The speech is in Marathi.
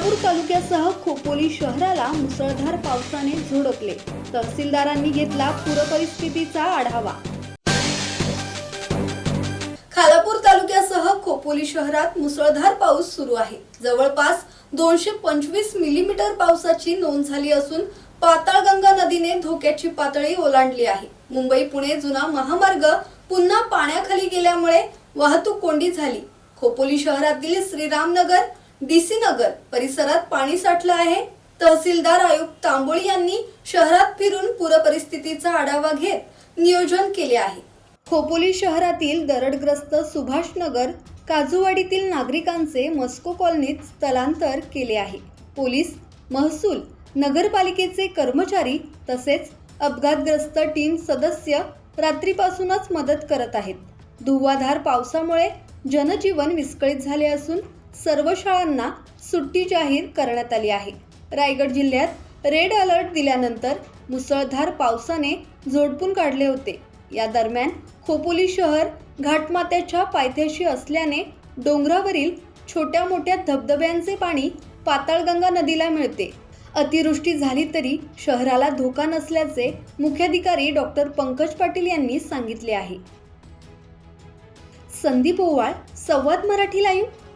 तालुक्यासह खोपोली शहराला मुसळधार पावसाने झोडपले. तहसीलदारांनी घेतला पूरपरिस्थितीचा आढावा. खालापूर तालुक्यासह खोपोली शहरात मुसळधार पाऊस सुरू आहे. जवळपास दोनशे पंचवीस मिलीमीटर पावसाची नोंद झाली असून पाताळगंगा नदीने धोक्याची पातळी ओलांडली आहे. मुंबई पुणे जुना महामार्ग पुन्हा पाण्याखाली गेल्यामुळे वाहतूक कोंडी झाली. खोपोली शहरातील श्रीरामनगर डीसी नगर परिसरात पाणी साठलं आहे. तहसीलदार आयुक्त तांबोळी यांनी शहरात फिरून पूरपरिस्थितीचा आढावा घेत नियोजन केले आहे. खोपोली शहरातील दरडग्रस्त सुभाषनगर काजूवाडीतील नागरिकांचे मस्को कॉलनीत स्थलांतर केले आहे. पोलीस महसूल नगरपालिकेचे कर्मचारी तसेच अपघातग्रस्त टीम सदस्य रात्रीपासूनच मदत करत आहेत. धुव्वाधार पावसामुळे जनजीवन विस्कळीत झाले असून सर्व शाळांना सुट्टी जाहीर करण्यात आली आहे. रायगड जिल्ह्यात रेड अलर्ट दिल्यानंतर मुसळधार पावसाने झोडपून काढले होते. या दरम्यान खोपोली शहर घाटमात्याच्या पायथ्याशी असल्याने डोंगरावरील छोट्या मोठ्या धबधब्यांचे पाणी पाताळगंगा नदीला मिळते. अतिवृष्टी झाली तरी शहराला धोका नसल्याचे मुख्याधिकारी डॉक्टर पंकज पाटील यांनी सांगितले आहे. संदीप ओवाळ संवाद मराठी लाईव्ह.